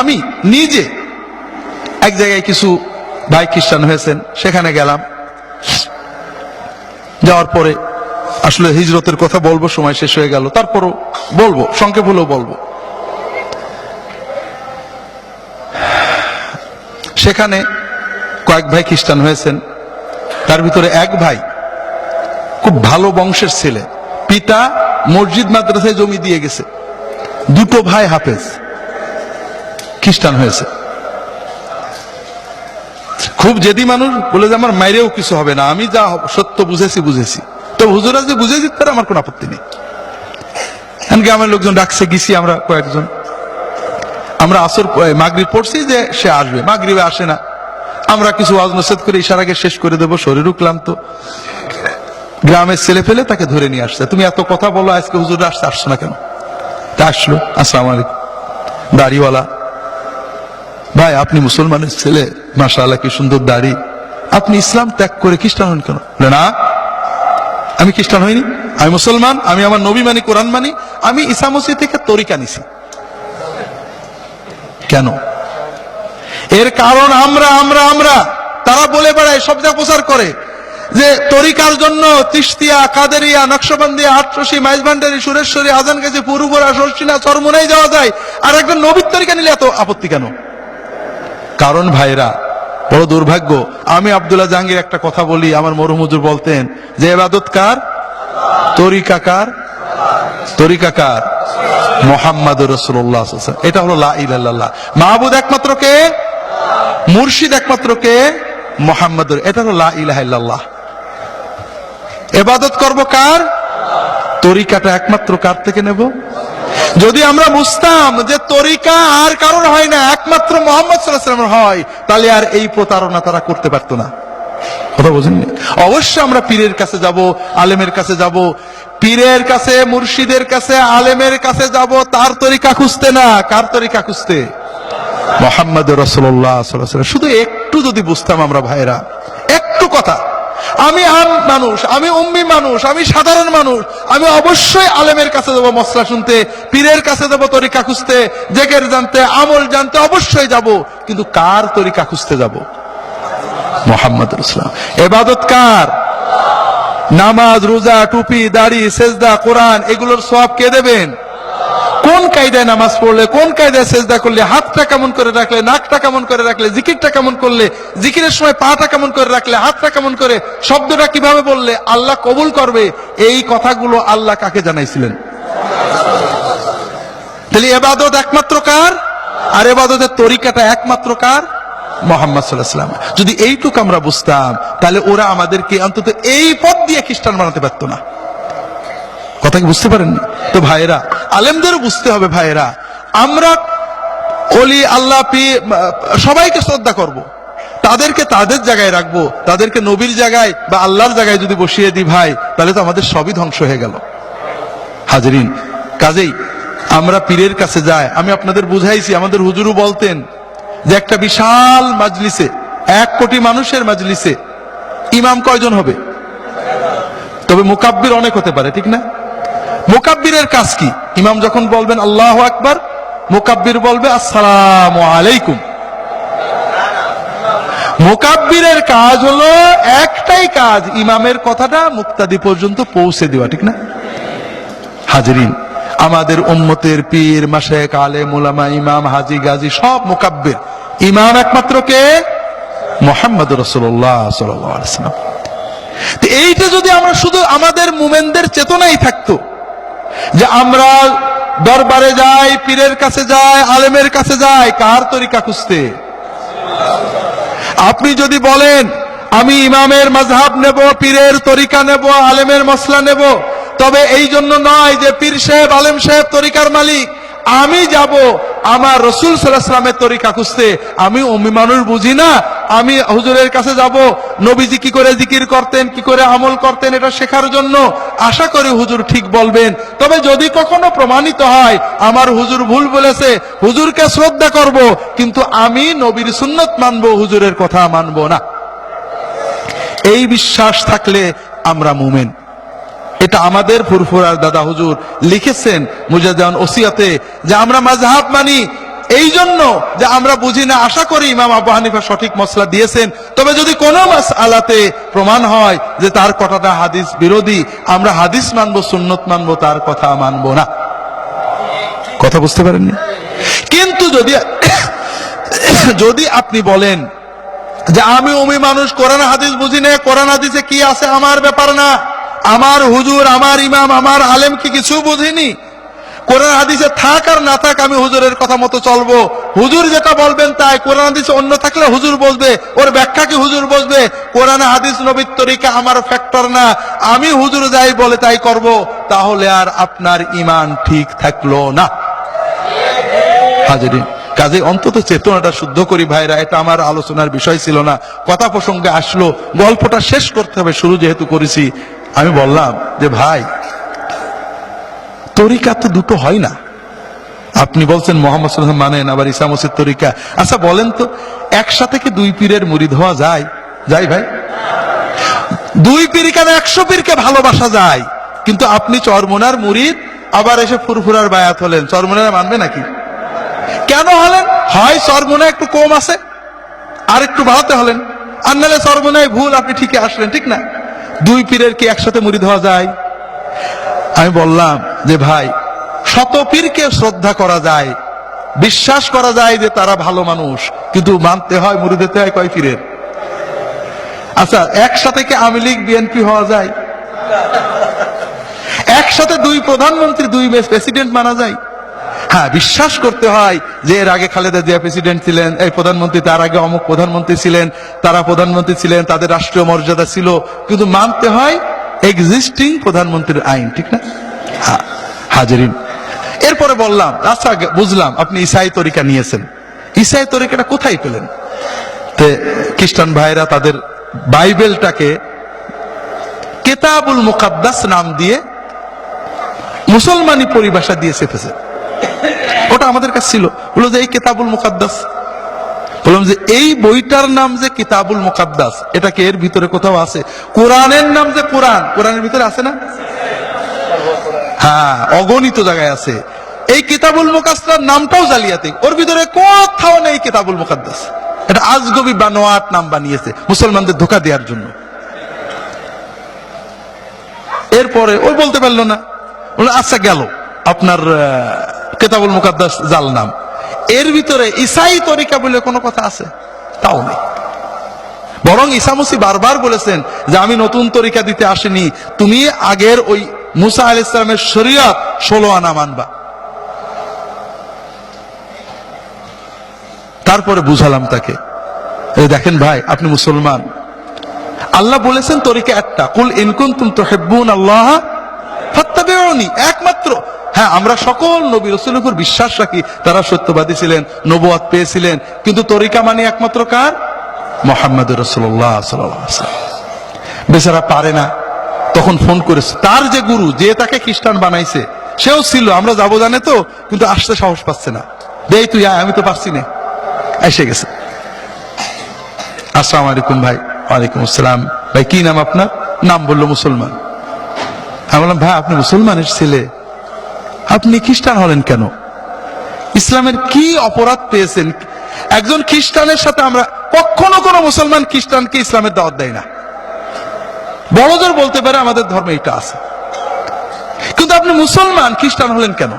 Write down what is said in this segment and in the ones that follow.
আমি নিজে এক জায়গায় কিছু ভাই খ্রিস্টান হয়েছেন, সেখানে গেলাম। যাওয়ার পরে আসলে হিজরতের কথা বলব, সময় শেষ হয়ে গেল। তারপরও বলব, সংক্ষেপ হলেও বলব। সেখানে কয়েক ভাই খ্রিস্টান হয়েছেন। তার ভিতরে এক ভাই খুব ভালো বংশের ছেলে, পিতা মসজিদ মাদ্রাসায় জমি দিয়ে গেছে। দুটো ভাই হাফেজ। খ্রিস্টান হয়েছে। খুব জেদি মানুষ বলে যে আমার মাইরেও কিছু হবে না, আমি যা সত্য বুঝেছি বুঝেছি। তো হুজুরা যে বুঝে দিতে পারে আমার কোনো আপত্তি নেই। এমনকি আমার লোকজন ডাকছে, গেছি আমরা কয়েকজন। আমরা আসর মাগরিব পড়ছি যে সে আসবে। মাগরিবে আসে না। আমরা কিছু ওয়াজ নসেদ করে ইশারাকে শেষ করে দেবো শরীরও ক্লান্ত গ্রামের ছেলে ফেলে তাকে ধরে নিয়ে আসছে। তুমি এত কথা বলো, আজকে হুজুর আসতে আসছো না কেন? তা আসলো। আসসালামু আলাইকুম। দাড়িওয়ালা। ভাই, আপনি মুসলমানের ছেলে মাসা আল্লাহ কি সুন্দর দাড়ি। আপনি ইসলাম ত্যাগ করে খ্রিস্টান হন কেন? না। আমি খ্রিস্টান হইনি। আমি মুসলমান, আমি আমার নবী মানি, কোরআন মানি, আমি ইসা মসিদ থেকে তরিকা নিছি। কেন? এর কারণ আমরা আমরা আমরা। তারা বলে বেড়ায় যা প্রচার করে, যে তরিকার জন্য তিস্তিয়া, কাদেরিয়া, নকশবন্দিয়া, আটরসি মাইজভান্ডারি সুরেশ্বরী আজান গেছে পুরুপুরা সরসিনা চরমনাই যাওয়া যায়। আর একজন নবীর তরিকা নিলে এত আপত্তি কেন? কারণ ভাইরা, বড় দুর্ভাগ্য, আমি আব্দুল্লাহ জাহাঙ্গীর একটা কথা বলি, আমার মরহুমুজুর বলতেন, যে এবাদত কার? তরিকাকার তরিকাকার মোহাম্মদ রসুল্লাহ এটা হলো লা ইলাল্লাহ মাহবুদ একমাত্র কে? মুর্শিদ একমাত্র কে? মোহাম্মদ এটা হলো লা ইলাহা ইল্লাল্লাহ। এবাদত করব কার? তরিকাটা একমাত্র কার থেকে নেব? যদি আমরা বুঝতাম যে তরিকা আর কারণ হয় না, একমাত্র মোহাম্মদ সাল্লাহামের হয়, তাহলে আর এই প্রতারণা তারা করতে পারতো না। কথা বোঝেননি? অবশ্যই আমরা পীরের কাছে যাব, আলেমের কাছে যাব, পীরের কাছে, মুর্শিদের কাছে, আলেমের কাছে যাব, তার তরিকা খুঁজতে না। কার তরিকা খুঁজতে? মোহাম্মদ রসল্লাহ শুধু একটু যদি বুঝতাম আমরা ভাইরা আমি আম মানুষ, আমি উম্মি মানুষ, আমি সাধারণ মানুষ, আমি অবশ্যই আলেমের কাছে যাব মশলা শুনতে, পীরের কাছে যাব তরিকা খুঁজতে জেগের জানতে, আমল জানতে অবশ্যই যাব, কিন্তু কার তরিকা খুঁজতে যাব? মোহাম্মদ ইসলাম এবাদত কার? নামাজ, রোজা, টুপি, দাড়ি, সেজদা, কোরআন, এগুলোর সব কে দেবেন? কোন কায়দায় নামাজ পড়লে, কোন কায়দায় সেজদা করলে, হাতটা কেমন করে রাখলে, নাকটা কেমন করে রাখলে, জিকিরটা কেমন করলে, জিকিরের সময় পাটা কেমন করে রাখলে, হাতটা কেমন করে, শব্দটা কীভাবে বললে, আল্লাহ কবুল করবে, এই কথাগুলো আল্লাহ কাকে জানাইছিলেন? তাহলে এবাদত একমাত্র কার? আর এবাদতের তরিকাটা একমাত্র কার? মোহাম্মদ সাল্লাহাম যদি এইটুক আমরা বুঝতাম, তাহলে ওরা আমাদেরকে অন্তত এই পথ দিয়ে খ্রিস্টান বানাতে পারতো না। কথা কি বুঝতে পারেননি? তো ভাইয়েরা, আলেমদেরও বুঝতে হবে ভাইয়েরা, আমরা অলি, আল্লাহ, পি সবাইকে শ্রদ্ধা করব। তাদেরকে তাদের জায়গায় রাখব, তাদেরকে নবীর জায়গায় বা আল্লাহর জায়গায় যদি বসিয়ে দিই ভাই, তাহলে তো আমাদের সবই ধ্বংস হয়ে গেল। হাজরিন, কাজেই আমরা পীরের কাছে যাই। আমি আপনাদের বুঝাইছি, আমাদের হুজুরু বলতেন যে একটা বিশাল মাজলিসে, এক কোটি মানুষের মাজলিসে ইমাম কয়জন হবে? তবে মুকাব্বির অনেক হতে পারে, ঠিক না? মুকাব্বিরের কাজ কি? ইমাম যখন বলবেন আল্লাহ আকবার, মুকাব্বির বলবে, আসসালাম আলাইকুম। মুকাব্বিরের কাজ হলো একটাই কাজ, ইমামের কথাটা মুক্তাদি পর্যন্ত পৌঁছে দেওয়া, ঠিক না? হাজরিন, আমাদের উম্মতের পীর মাসেক আলে মুলামা ইমাম, হাজি, গাজী, সব মুকাব্বির। ইমাম একমাত্র কে? মোহাম্মদ রসুল্লাহ সাল্লাম এইটা যদি আমরা শুধু আমাদের মুমেনদের চেতনাই থাকতো যে আমরা দরবারে যাই, পীরের কাছে যাই, আলেমের কাছে যাই, কার তরিকা খুঁজতে? আপনি যদি বলেন, আমি ইমামের মাঝহাব নেব, পীরের তরিকা নেব, আলেমের মশলা নেব, তবে এই জন্য নয় যে পীর সাহেব, আলেম সাহেব তরিকার মালিক। আমি যাব আমার রসুল সাল্লাহামের তরিকা খুঁজতে। আমি অমি মানুষ বুঝি না আমি হুজুরের কাছে যাব, নবীজি কি করে জিকির করতেন, কি করে আমল করতেন, এটা শেখার জন্য আশা করি হুজুর ঠিক বলবেন। তবে যদি কখনো প্রমাণিত হয়, আমার হুজুর ভুল বলেছে, হুজুরকে শ্রদ্ধা করব, কিন্তু আমি নবীর সুন্নত মানব, হুজুরের কথা মানব না। এই বিশ্বাস থাকলে আমরা মুমেন। এটা আমাদের ফুরফুরার দাদা হুজুর লিখেছেন মুজাদান ওসিয়াতে, যে আমরা মাযহাব মানি এই জন্য যে আমরা বুঝি না, আশা করি ইমাম আবু হানিফা সঠিক মশলা দিয়েছেন। তবে যদি কোনো মাস আলাতে প্রমাণ হয় যে তার কথাটা হাদিস বিরোধী, আমরা হাদিস মানবো, সুন্নত মানবো, তার কথা মানবো না। কথা বুঝতে পারেননি? কিন্তু যদি যদি আপনি বলেন যে আমি অমি মানুষ, কোরআন, হাদিস বুঝি না, কোরআন, হাদিসে কি আছে আমার ব্যাপার না? আমার হুজুর, আমার ইমাম, আমার আলেম কি কিছু বুঝিনি? কোরআন হাদিসে থাক আর না থাক আমি হুজুরের কথা মতো চলবো। হুজুর যেটা বলবেন তাই। কোরআন হাদিসে অন্য থাকলে হুজুর বসবে ওর ব্যাখ্যা কি হুজুর বসবে কোরআন হাদিস নবীর তরিকা আমার ফ্যাক্টর না। আমি হুজুর যাই বলে তাই করব। তাহলে আর আপনার ইমান ঠিক থাকল না। হাজিরিন কাজে অন্তত চেতনাটা শুদ্ধ করি ভাইরা, এটা আমার আলোচনার বিষয় ছিল না। কথা প্রসঙ্গে আসলো, গল্পটা শেষ করতে হবে, শুরু যেহেতু করেছি। আমি বললাম যে, ভাই তরিকা তো দুটো হয় না। আপনি বলছেন মোহাম্মদ সাল্লাম মানেন, আবার ইসা মসিদ তরিকা। আচ্ছা বলেন তো, একসাথে কি দুই পীরের মুড়ি ধোয়া যায়? যাই ভাই। দুই পীর কেন একশো পীরকে ভালোবাসা যায়। কিন্তু আপনি চরমোনার মুরিদ আবার এসে ফুরফুরার বায়াত হলেন। চরমোনারা মানবে নাকি? কেন হলেন? হয় চরমোনা একটু কম আছে, আর একটু বাড়াতে হলেন। আর নাহলে চরমোনায় ভুল, আপনি ঠিকই আসলেন, ঠিক না? দুই পীরের কি একসাথে মুড়ি ধোয়া যায়? আমি বললাম যে ভাই, শত পীরকে শ্রদ্ধা করা যায়, বিশ্বাস করা যায় যে তারা ভালো মানুষ, কিন্তু মানতে হয় মুড়ি দিতে হয় কয় পীরের? আচ্ছা একসাথে কি আওয়ামী লীগ বিএনপি হওয়া যায়? একসাথে দুই প্রধানমন্ত্রী, দুই প্রেসিডেন্ট মানা যায়? হ্যাঁ বিশ্বাস করতে হয় যে এর আগে খালেদা জিয়া প্রেসিডেন্ট ছিলেন, এই প্রধানমন্ত্রী তার আগে অমুক প্রধানমন্ত্রী ছিলেন, তারা প্রধানমন্ত্রী ছিলেন, তাদের রাষ্ট্রীয় মর্যাদা ছিল, কিন্তু মানতে হয় এক্সিস্টিং প্রধানমন্ত্রীর আইন, ঠিক না? হাজারিন। এরপরে বললাম আচ্ছা বুঝলাম, আপনি ইসাই তরিকা নিয়েছেন। ইসাই তরিকাটা কোথায় পেলেন? খ্রিস্টান ভাইরা তাদের বাইবেলটাকে কেতাবুল মুকাদ্দাস নাম দিয়ে মুসলমানি পরিভাষা দিয়ে চেপেছে। ওটা আমাদের কাছে ছিল। বলল যে, এই কেতাবুল মুকাদ্দাস বললাম যে এই বইটার নাম যে কিতাবুল মুকাদ্দাস, এটা কি এর ভিতরে কোথাও আছে? কোরআনের নাম যে কোরআন, কোরআনের ভিতরে আছে না? হ্যাঁ অগণিত জায়গায় আছে। এই কিতাবুল মুকাদ্দাস নামটাও জালিয়াতি। ওর ভিতরে কোথাও নেই কিতাবুল মুকাদ্দাস। এটা আজগবি বানোয়াট নাম বানিয়েছে, মুসলমানদের ধোকা দেওয়ার জন্য। এরপরে ওই বলতে পারল না। আচ্ছা গেল। আপনার কেতাবুল মুকাদ্দাস জাল নাম। এর ভিতরে ইসাই তরিকা বলে কোনো কথা আছে? তাও নেই। বরং ইসামুসি বারবার বলেছেন যে আমি নতুন তরিকা দিতে আসিনি, তুমি আগের ওই মুসা আল ইসলামের শরীয়ত ষোলো আনা মানবা। তারপরে বুঝালাম তাকে। দেখেন ভাই, আপনি মুসলমান। আল্লাহ বলেছেন তরিকা একটা, কুল ইনকুন তুম তো হেব্বুন আল্লাহ একমাত্র হ্যাঁ আমরা সকল নবী রসুলের উপর বিশ্বাস রাখি, তারা সত্যবাদী ছিলেন নবুয়াত পেয়েছিলেন, কিন্তু তরিকা মানে একমাত্র কার? মোহাম্মদ রসুল্লাহ বেচারা পারে না, তখন ফোন করেছে, তার যে গুরু, যে তাকে খ্রিস্টান বানাইছে, সেও ছিল, আমরা যাব জানে তো, কিন্তু আসতে সাহস পাচ্ছে না। দেই তুই আমি তো পারছি না। এসে গেছে। আসসালামু আলাইকুম ভাই, ওয়ালাইকুম আসসালাম। ভাই, কি নাম আপনার? নাম বলল মুসলমান। আমি বললাম, ভাই, আপনি মুসলমানের ছেলে। আপনি খ্রিস্টান হলেন কেন? ইসলামের কি অপরাধ পেয়েছেন? একজন খ্রিস্টানের সাথে আমরা কখনো কোনো মুসলমান খ্রিস্টানকে ইসলামের দাওয়াত দেয় না। বড়দের বলতে পারে আমাদের ধর্মে এটা আছে। কিন্তু আপনি মুসলমান, খ্রিস্টান হলেন কেন?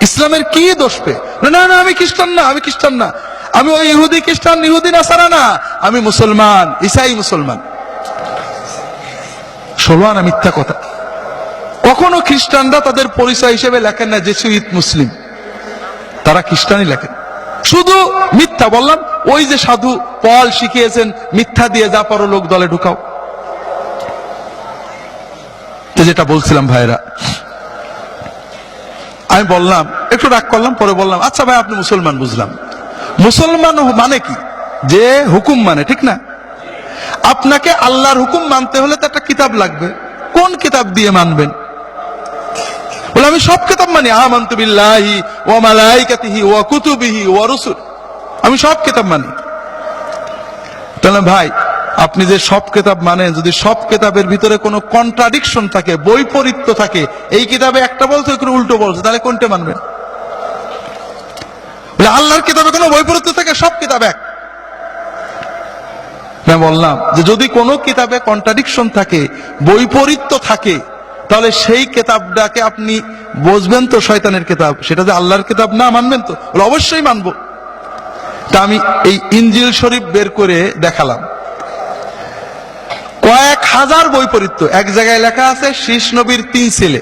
ইসলামের কি দোষ পে না না আমি খ্রিস্টান না, আমি খ্রিস্টান না। আমি ওই ইহুদি খ্রিস্টান, ইহুদি না সারা না। আমি মুসলমান, ইসাই মুসলমান। ষোলো আনা মিথ্যা কথা। কখনো খ্রিস্টানরা তাদের পরিচয় হিসেবে লেখেন না যে সুইত মুসলিম। তারা খ্রিস্টানই লেখেন। শুধু মিথ্যা বললাম, ওই যে সাধু পল শিখিয়েছেন, মিথ্যা দিয়ে যা পারো লোক দলে ঢুকাও। যেটা বলছিলাম ভাইরা আমি বললাম, একটু রাগ করলাম, পরে বললাম আচ্ছা ভাই, আপনি মুসলমান বুঝলাম। মুসলমান মানে কি? যে হুকুম মানে ঠিক না? আপনাকে আল্লাহর হুকুম মানতে হলে তো একটা কিতাব লাগবে। কোন কিতাব দিয়ে মানবেন? বলে আমি সব কিতাব মানি, আমান্তু ওয়া মালাইকাতিহি ওয়া কুতুবিহি ওয়া রুসুল। আমি সব কিতাব মানি। তাহলে ভাই, আপনি যে সব কিতাব মানেন, যদি সব কিতাবের ভিতরে কোনো কন্ট্রাডিকশন থাকে, বৈপরীত্য থাকে, এই কিতাবে একটা বলছে কোনো উল্টো বলছে, তাহলে কোনটা মানবেন? আল্লাহর কিতাবে কোনো বৈপরীত্য থাকে, সব কিতাব এক। বললাম যে যদি কোনো কিতাবে কন্ট্রাডিকশন থাকে, বৈপরীত্য থাকে তাহলে সেই কিতাবটাকে আপনি বুঝবেন তো শয়তানের কিতাব। সেটা যে আল্লাহর কিতাব না, মানবেন তো? অবশ্যই মানবো। তা আমি এই ইঞ্জিল শরীফ বের করে দেখালাম। কয়েক হাজার বৈপরীত্য এক জায়গায় লেখা আছে, শীষ নবীর তিন ছেলে।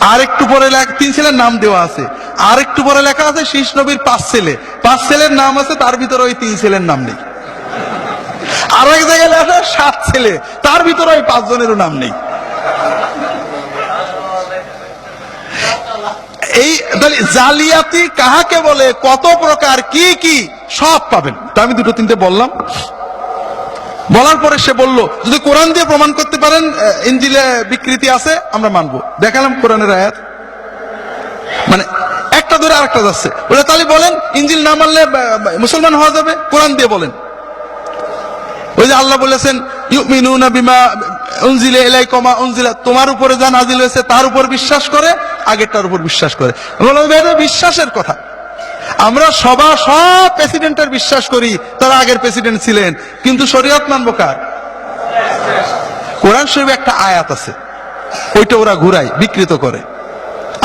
আর একটু পরে তিন ছেলের নাম দেওয়া আছে। আর একটু পরে লেখা আছে, শীষ নবীর পাঁচ ছেলে। পাঁচ ছেলের নাম আছে, তার ভিতরে ওই তিন ছেলের নাম নেই। আর এক জায়গায় লেখা সাত ছেলে। তার ভিতরে ওই পাঁচ জনেরও নাম নেই। এই জালিয়াতি কাহাকে বলে? কত প্রকার, কি কি? সব পাবেন। তা আমি দুটো, তিনটে বললাম। বলার পরে সে বলল, যদি কোরআন দিয়ে প্রমাণ করতে পারেন ইঞ্জিলে বিকৃতি আছে, আমরা মানবো। দেখালাম কোরআনের আয়াত। মানে একটা ধরে আরেকটা যাচ্ছে। বলে, তাহলে বলেন, ইঞ্জিল না মানলে মুসলমান হওয়া যাবে? কোরআন দিয়ে বলেন। ওই যে আল্লাহ বলেছেন, ইউমিনুনা বিমা উনজিলে কমা অঞ্জিলা তোমার উপরে যা নাজিল হয়েছে তার উপর বিশ্বাস করে, আগেরটার উপর বিশ্বাস করে। বিশ্বাসের কথা। আমরা সবা সব প্রেসিডেন্টের বিশ্বাস করি, তারা আগের প্রেসিডেন্ট ছিলেন। কিন্তু শরীয়ত মানব কার? কোরআন শরীফ একটা আয়াত আছে, ওইটা ওরা ঘুরায়, বিকৃত করে।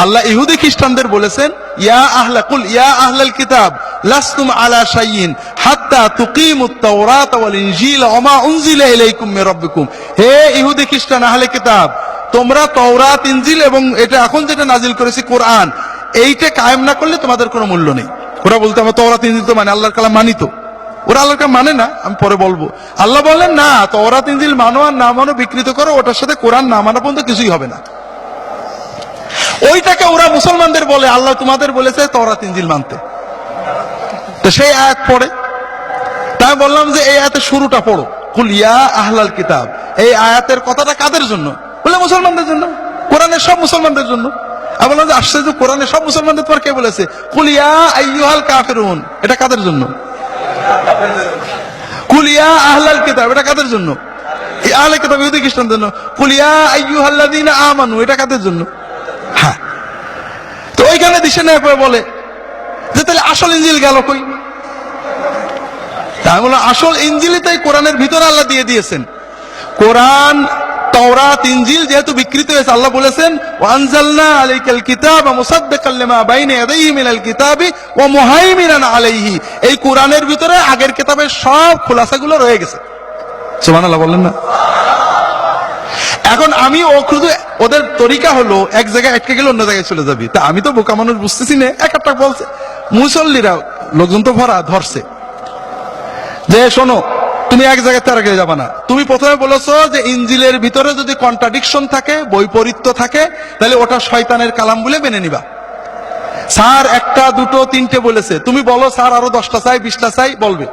আল্লাহ ইহুদি খ্রিস্টানদের বলেছেন, ইয়া আহলা কুল, ইয়া আহলাল কিতাব, লাস্তুম আলা শাইইন, হাত্তা তুকিমুত তাওরাত ওয়াল ইনজিল ওয়া মা উনজিলা ইলাইকুম মির রাব্বিকুম। হে ইহুদি খ্রিস্টান, আহলে কিতাব, তোমরা তওরাত, ইনজিল এবং এটা এখন যেটা নাজিল করেছি কোরআন, এইটা কায়েম না করলে তোমাদের কোনো মূল্য নেই। ওরা বলতে আমরা তওরাত, ইনজিল তো মানে আল্লাহর কালাম মানি তো। ওরা আল্লাহর কালাম মানে না, আমি পরে বলব। আল্লাহ বলেন, না, তওরাত, ইনজিল মানো আর না মানো বিকৃত করো, ওটার সাথে কোরআন না মানা পর্যন্ত কিছুই হবে না। ওইটাকে ওরা মুসলমানদের বলে, আল্লাহ তোমাদের বলেছে তওরাত, ইনজিল মানতে। তো সেই আয়াত পড়ে। তাই বললাম যে এই আয়াতের শুরুটা পড়ো। কুলিয়া আহলাল কিতাব। এই আয়াতের কথাটা কাদের জন্য? বলে মুসলমানদের জন্য। কোরআনের সব মুসলমানদের জন্য। আমি বললাম যে আশ্চর্য, কোরআনের সব মুসলমানদের পর কে বলেছে? কুল ইয়া আইয়ুহাল কাফিরুন। এটা কাদের জন্য? কুল ইয়া আহলাল কিতাব। এটা কাদের জন্য? আহলে কিতাব, ইহুদি খ্রিস্টানদের জন্য। কুল ইয়া আইয়ুহাল্লাযীনা আমানু। এটা কাদের জন্য? হ্যাঁ। তো ওইখানে দিশে নেয় পরে বলে যে, তাহলে আসল ইঞ্জিল গেল কই? তা আমি বললাম আসল ইঞ্জিলই তাই কোরআনের ভিতরে আল্লাহ দিয়ে দিয়েছেন। কোরআন, তাওরাত, ইঞ্জিল যেহেতু বিকৃত হয়েছে, আল্লাহ বলেছেন ওয়ানজালনা আলাইকাল কিতাব মুসাদ্দিকাল লিমা বাইনা ইয়াদাইহি মিনাল কিতাবি ওয়া মুহাইমিনান আলাইহি। এই কোরআনের ভিতরে আগের কিতাবের সব খোলাসাগুলো রয়ে গেছে। সুবহানাল্লাহ, বললেন না? এখন আমি ও শুধু ওদের তরিকা হলো, এক জায়গায় আটকে গেলে অন্য জায়গায় চলে যাবি। তা আমি তো বোকা মানুষ বুঝতেছি না, এক একটা বলছে। মুসল্লিরা, লোকজন তো ভরা, ধরছে। যে শোনো, তুমি এক জায়গায় তার আগে যাবা না। তুমি প্রথমে বলেছ যে ইঞ্জিলের ভিতরে যদি কন্ট্রাডিকশন থাকে, বৈপরীত্য থাকে, তাহলে ওটা শয়তানের কালাম বলে মেনে নিবা। স্যার, একটা, দুটো, তিনটে বলেছে। তুমি বলো, স্যার, আরও দশটা চাই, বিশটা চাই, বলবে।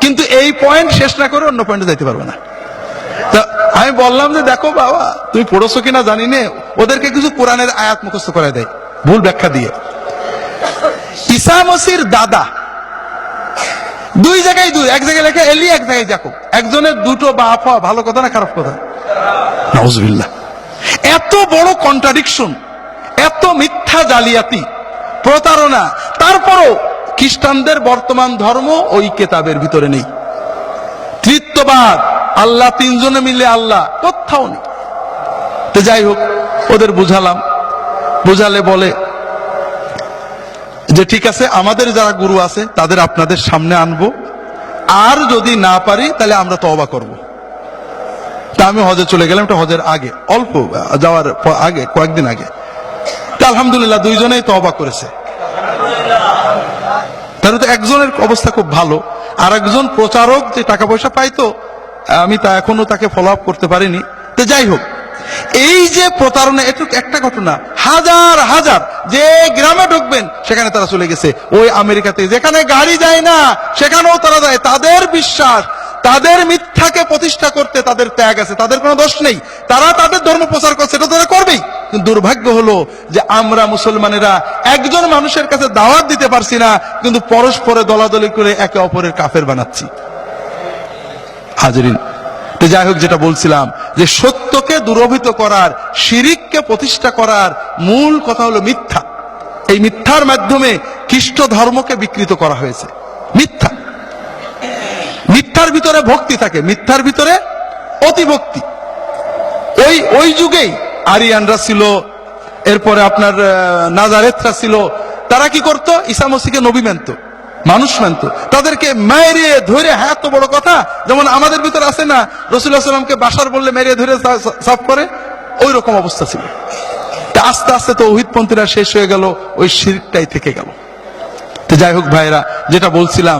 কিন্তু এই পয়েন্ট শেষ না করে অন্য পয়েন্টে যাইতে পারবে না। তা আমি বললাম যে দেখো বাবা, তুমি পড়েছো কিনা জানি নে। ওদেরকে কিছু কোরআনের আয়াত মুখস্থ করে দেয়, ভুল ব্যাখ্যা দিয়ে। ঈসা মসির দাদা, দুই জায়গায় দুই, এক জায়গায় লেখা এলি, এক জায়গায় যাকো একজনের দুটো বাপ হওয়া ভালো কথা না খারাপ কথা? নাউজুবিল্লাহ। এত বড় কন্ট্রাডিকশন এত মিথ্যা জালিয়াতি, প্রতারণা, তারপরও খ্রিস্টানদের বর্তমান ধর্ম ওই কেতাবের ভিতরে নেই। তৃত্ববাদ আল্লাহ, তিনজনে মিলে আল্লাহ, কোথাও নেই। তো যাই হোক, ওদের বুঝালাম। বুঝালে বলে যে, ঠিক আছে, আমাদের যারা গুরু আছে, তাদের আপনাদের সামনে আনব। আর যদি না পারি, তাহলে আমরা তওবা করব। তা আমি হজে চলে গেলাম, এটা হজের আগে, অল্প যাওয়ার আগে, কয়েকদিন আগে। তা আলহামদুলিল্লাহ, দুইজনেই তওবা করেছে। তাহলে তো একজনের অবস্থা খুব ভালো। আর একজন প্রচারক যে টাকা পয়সা পাইতো আমি তা এখনও তাকে ফলো আপ করতে পারিনি। তো যাই হোক, এই যে প্রতারণা এটুক একটা ঘটনা। হাজার হাজার যে গ্রামে ঢুকবেন, সেখানে তারা চলে গেছে। ওই আমেরিকাতে, যেখানে গাড়ি যায় না, সেখানেও তারা যায়। তাদের বিশ্বাস, তাদের মিথ্যাকে প্রতিষ্ঠা করতে তাদের ত্যাগ আছে, তাদের কোনো দোষ নেই। তারা তাদের ধর্ম প্রচার করছে, এটা তারা করবেই। কিন্তু দুর্ভাগ্য হলো যে আমরা মুসলমানেরা একজন মানুষের কাছে দাওয়াত দিতে পারছি না, কিন্তু পরস্পরে দলাদলি করে একে অপরের কাফের বানাচ্ছি। হাজরিন। তো যাই হোক, যেটা বলছিলাম যে সত্যকে দুরভিত করার, শিরিককে প্রতিষ্ঠা করার মূল কথা হলো মিথ্যা। এই মিথ্যার মাধ্যমে খ্রিস্ট ধর্মকে বিকৃত করা হয়েছে। মিথ্যা। মিথ্যার ভিতরে ভক্তি থাকে, মিথ্যার ভিতরে অতিভক্তি ওই ওই যুগেই আরিয়ানরা ছিল, এরপরে আপনার নাজারেতরা ছিল, তারা কি করতো? ঈসা মসিকে নবী মানত। মানুষ মানত। তাদেরকে মেরে ধরে হ্যাঁ এত বড় কথা, যেমন আমাদের ভিতর আছে না রসুল্লাহ সাল্লামকে বাসার বললে মেরে ধরে সাফ করে ওই রকম অবস্থা ছিল। তা আস্তে আস্তে তো পন্থীরা শেষ হয়ে গেল, ওই শিরটাই থেকে গেল। তো যাই হোক ভাইরা, যেটা বলছিলাম